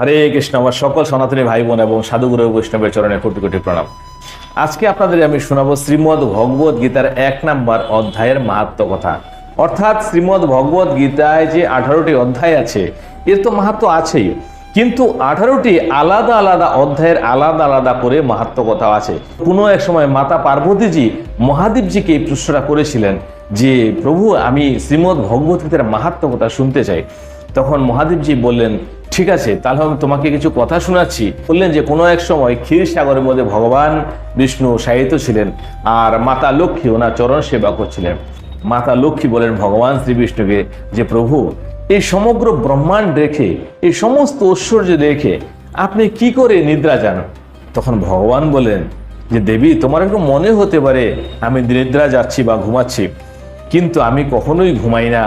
হরে কৃষ্ণ, আমার সকল সনাতনী ভাই বোন এবং সাধুগুরু বৈষ্ণবের চরণে কোটি কোটি প্রণাম। আজকে আপনাদের আমি শোনাবো শ্রীমদ ভগবত গীতার এক নাম্বার অধ্যায়ের মাহাত্ম কথা। অর্থাৎ শ্রীমদ ভগবত গীতায় যে আঠারোটি অধ্যায় আছে, এর তো মাহাত্ম আছেই। কিন্তু আঠারোটি আলাদা আলাদা অধ্যায়ের আলাদা আলাদা করে মাহাত্ম কথা আছে। কোনো এক সময় মাতা পার্বতীজি মহাদেবজিকে এই প্রশ্নটা করেছিলেন যে, প্রভু, আমি শ্রীমদ ভগবত গীতার মাহাত্ম কথা শুনতে চাই। তখন মহাদেবজি বললেন ঠিক আছে, তাহলে আমি তোমাকে কিছু কথা শোনাচ্ছি। বললেন যে কোনো এক সময় ক্ষীর সাগরের মধ্যে ভগবান বিষ্ণু সাহিত্য ছিলেন আর মাতা লক্ষ্মী ওনার চরণ সেবা করছিলেন। মাতা লক্ষ্মী বলেন, ভগবান শ্রী বিষ্ণুকে যে প্রভু, এই সমগ্র ব্রহ্মাণ্ড রেখে, এই সমস্ত ঐশ্বর্য রেখে আপনি কি করে নিদ্রা যান? তখন ভগবান বলেন, যে দেবী, তোমার একটু মনে হতে পারে, আমি নিদ্রা যাচ্ছি বা ঘুমাচ্ছি। কিন্তু আমি কখনোই ঘুমাই না।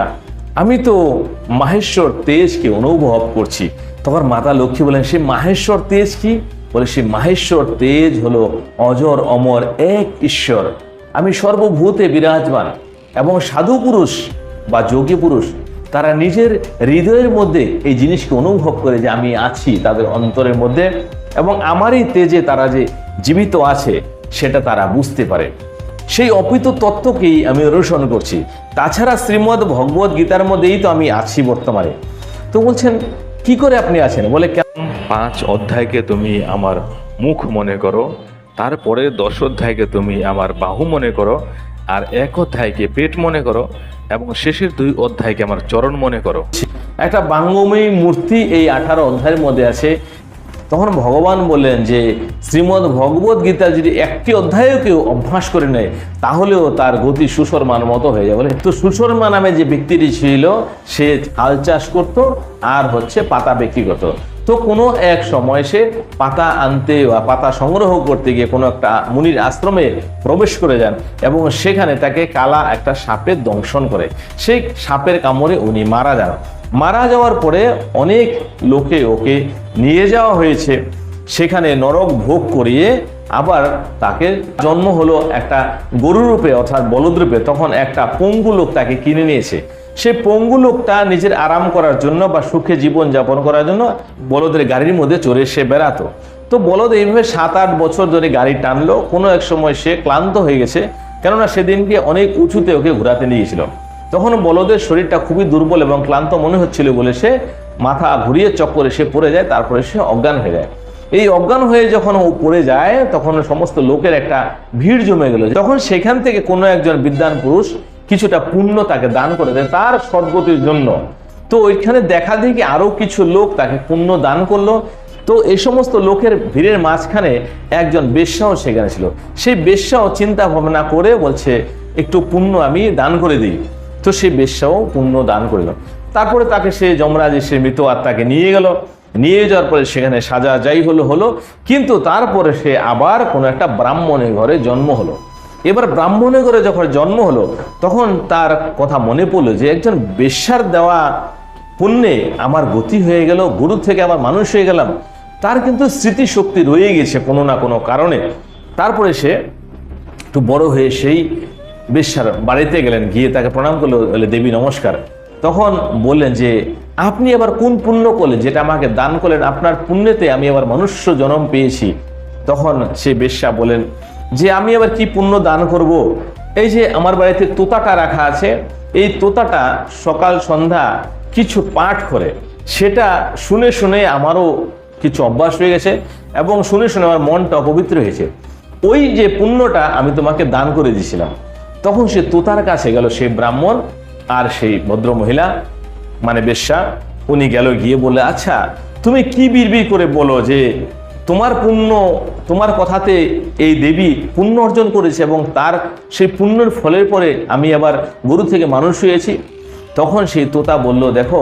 আমি তো মাহেশ্বর তেজকে অনুভব করছি। তখন মাতা লক্ষ্মী বলেন, সে মাহেশ্বর তেজ কি? বলে, সে মাহেশ্বর তেজ হলো অজর অমর এক ঈশ্বর। আমি সর্বভূতে বিরাজমান এবং সাধু পুরুষ বা যোগী পুরুষ। তারা নিজের হৃদয়ের মধ্যে এই জিনিসকে অনুভব করে যে আমি আছি তাদের অন্তরের মধ্যে এবং আমারই তেজে তারা যে জীবিত আছে, সেটা তারা বুঝতে পারে। সেই অপিত তত্ত্বকেই আমি অনুসরণ করছি। তাছাড়া শ্রীমদ ভগবত গীতার মধ্যেই তো আমি আছি বর্তমানে। তো বলছেন কি করে আপনি আছেন? বলে কেন? পাঁচ অধ্যায়কে তুমি আমার মুখ মনে করো তারপরে দশ অধ্যায়কে তুমি আমার বাহু মনে করো আর এক অধ্যায়কে পেট মনে করো এবং শেষের দুই অধ্যায়কে আমার চরণ মনে করো। একটা বাঙ্গময়ী মূর্তি এই আঠারো অধ্যায়ের মধ্যে আছে তখন ভগবান বললেন যে, শ্রীমদ ভগবত গীতা যদি একটি অধ্যায়ও কেউ অভ্যাস করে নেয়, তাহলেও তার গতি সুশর্মান মতো হয়ে যাবে তো সুশর্মা নামে যে ব্যক্তিটি ছিল, সে হাল চাষ করতো আর হচ্ছে পাতা করতো। তো কোনো এক সময় সে পাতা আনতে বা পাতা সংগ্রহ করতে গিয়ে কোনো একটা মুনির আশ্রমে প্রবেশ করে যান এবং সেখানে তাকে কালা একটা সাপের দংশন করে। সেই সাপের কামড়ে উনি মারা যান। মারা যাওয়ার পরে অনেক লোকে ওকে নিয়ে যাওয়া হয়েছে। সেখানে নরক ভোগ করিয়ে আবার তাকে জন্ম হলো একটা গরুর রূপে, অর্থাৎ বলদ রূপে। তখন একটা পঙ্গু লোক তাকে কিনে নিয়েছে। সে পঙ্গু লোকটা নিজের আরাম করার জন্য বা সুখে জীবন যাপন করার জন্য বলদের গাড়ির মধ্যে চড়ে সে বেড়াতো। তো বলদ এইভাবে সাত আট বছর ধরে গাড়ি টানলো। কোনো এক সময় সে ক্লান্ত হয়ে গেছে, কেননা সেদিনকে অনেক উঁচুতে ওকে ঘোরাতে নিয়ে গেছিল তখন বলদের শরীরটা খুবই দুর্বল এবং ক্লান্ত মনে হচ্ছিল বলে সে মাথা ঘুরিয়ে চক্করে সে পড়ে যায়, তারপরে সে অজ্ঞান হয়ে যায়। এই অজ্ঞান হয়ে যখন ও পড়ে যায়, তখন সমস্ত লোকের একটা ভিড় জমে গেল। তখন সেখান থেকে কোনো একজন বিদ্যান পুরুষ কিছুটা পুণ্য তাকে দান করে দেয়, তার সদ্গতির জন্য। তো ওইখানে দেখা দেখি আরও কিছু লোক তাকে পুণ্য দান করল। তো এই সমস্ত লোকের ভিড়ের মাঝখানে একজন বেশ্যাও সেখানে ছিল। সেই বেশ্যাও চিন্তা ভাবনা করে বলছে, একটু পুণ্য আমি দান করে দিই। তো সে বেশ্যাও পুণ্য দান করিল। তারপরে তাকে সে যমরাজ সে মৃত আত্মাকে নিয়ে গেল। নিয়ে যাওয়ার পরে সেখানে সাজা যাই হলো হলো। কিন্তু তারপরে সে আবার কোনো একটা ব্রাহ্মণের ঘরে জন্ম হলো। এবার ব্রাহ্মণের ঘরে যখন জন্ম হলো, তখন তার কথা মনে পড়ল যে, একজন বেশ্যার দেওয়া পুণ্যে আমার গতি হয়ে গেল, গুরু থেকে আবার মানুষ হয়ে গেলাম। তার কিন্তু স্মৃতিশক্তি রয়ে গেছে কোনো না কোনো কারণে। তারপরে সে একটু বড় হয়ে সেই বেশ্যার বাড়িতে গেলেন, গিয়ে তাকে প্রণাম করল দেবী, নমস্কার। তখন বললেন যে, আপনি আবার কোন পুণ্য করলেন? যেটা আমাকে দান করলেন, আপনার পুণ্যতে আমি আবার মনুষ্য জন্ম পেয়েছি। তখন সে বেশ্যা বলেন যে, আমি আবার কি পুণ্য দান করব? এই যে, আমার বাড়িতে তোতাটা রাখা আছে, এই তোতাটা সকাল সন্ধ্যা কিছু পাঠ করে। সেটা শুনে শুনে আমারও কিছু অভ্যাস হয়ে গেছে এবং শুনে শুনে আমার মনটা অপবিত্র হয়েছে। ওই যে পুণ্যটা আমি তোমাকে দান করে দিয়েছিলাম। তখন সে তোতার কাছে গেল, সেই ব্রাহ্মণ আর সেই ভদ্র মহিলা। মানে বেশ্যা উনি গেল, গিয়ে বলে আচ্ছা তুমি কি বিড়বিড় করে বলো যে তোমার পুণ্য, তোমার কথাতে এই দেবী পুণ্য অর্জন করেছে এবং তার সেই পুণ্যের ফলের পরে আমি আবার গরু থেকে মানুষ হয়েছি? তখন সেই তোতা বলল, দেখো,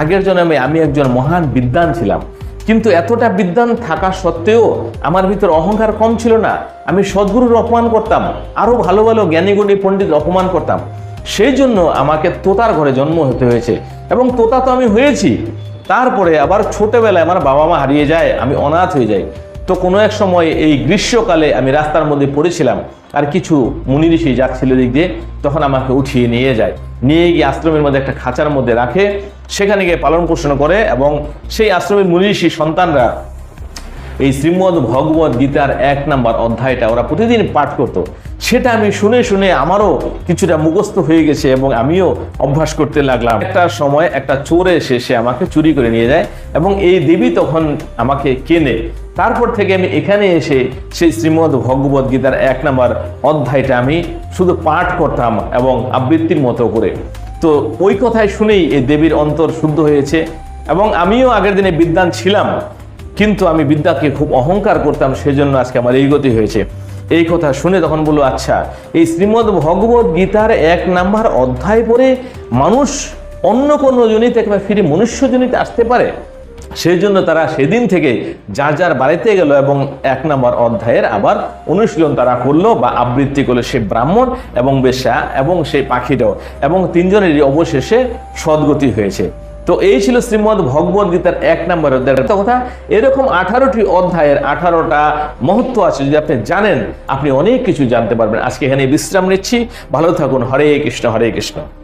আগের জন্মে আমি একজন মহান বিদ্বান ছিলাম। কিন্তু এতটা বিদ্যান থাকা সত্ত্বেও আমার ভিতর অহংকার কম ছিল না। আমি সদ্গুরুর অপমান করতাম আরও ভালো ভালো জ্ঞানীগুণী পণ্ডিত অপমান করতাম। সেই জন্য আমাকে তোতার ঘরে জন্ম হতে হয়েছে এবং তোতা তো আমি হয়েছি। তারপরে আবার ছোটবেলায় আমার বাবা মা হারিয়ে যায়, আমি অনাথ হয়ে যাই। তো কোনো এক সময় এই গ্রীষ্মকালে আমি রাস্তার মধ্যে পড়েছিলাম, আর কিছু মুনি ঋষি যাচ্ছিল দিক দিয়ে, তখন আমাকে উঠিয়ে নিয়ে যায়। নিয়ে গিয়ে আশ্রমের মধ্যে একটা খাঁচার মধ্যে রাখে, সেখানে গিয়ে পালন পোষণ করে এবং সেই আশ্রমের মুনি ঋষি সন্তানরা এই শ্রীমদ ভগবত গীতার এক নাম্বার অধ্যায়টা ওরা প্রতিদিন পাঠ করত। সেটা আমি শুনে শুনে আমারও কিছুটা মুখস্থ হয়ে গেছে এবং আমিও অভ্যাস করতে লাগলাম। একটা সময় একটা চোরে এসে সে আমাকে চুরি করে নিয়ে যায় এবং এই দেবী তখন আমাকে কেনে। তারপর থেকে আমি এখানে এসে সেই শ্রীমদ ভগবত গীতার এক নাম্বার অধ্যায়টা আমি শুধু পাঠ করতাম এবং আবৃত্তির মতো করে। তো ওই কথায় শুনেই এই দেবীর অন্তর শুদ্ধ হয়েছে এবং আমিও আগের দিনে বিদ্যান ছিলাম, কিন্তু আমি বিদ্যাকে খুব অহংকার করতাম, সেজন্য আজকে আমার এই গতি হয়েছে। এই কথা শুনে তখন বলল আচ্ছা এই শ্রীমদ ভগবত গীতার এক নাম্বার অধ্যায় পরে মানুষ অন্য কোনো জনিতে একেবারে ফিরে মনুষ্য জনিতে আসতে পারে? সেই জন্য তারা সেদিন থেকে যার যার বাড়িতে গেল এবং এক নম্বর অধ্যায়ের আবার অনুশীলন তারা করল বা আবৃত্তি করল সে ব্রাহ্মণ এবং বেশ্যা এবং সেই পাখিটাও এবং তিনজনেরই অবশেষে সদ্গতি হয়েছে। তো এই ছিল শ্রীমদ ভগবত গীতার এক নম্বর অধ্যায়ের কথা, এরকম আঠারোটি অধ্যায়ের আঠারোটা মহত্ব আছে, যদি আপনি জানেন, আপনি অনেক কিছু জানতে পারবেন। আজকে এখানে বিশ্রাম নিচ্ছি। ভালো থাকুন। হরে কৃষ্ণ হরে কৃষ্ণ।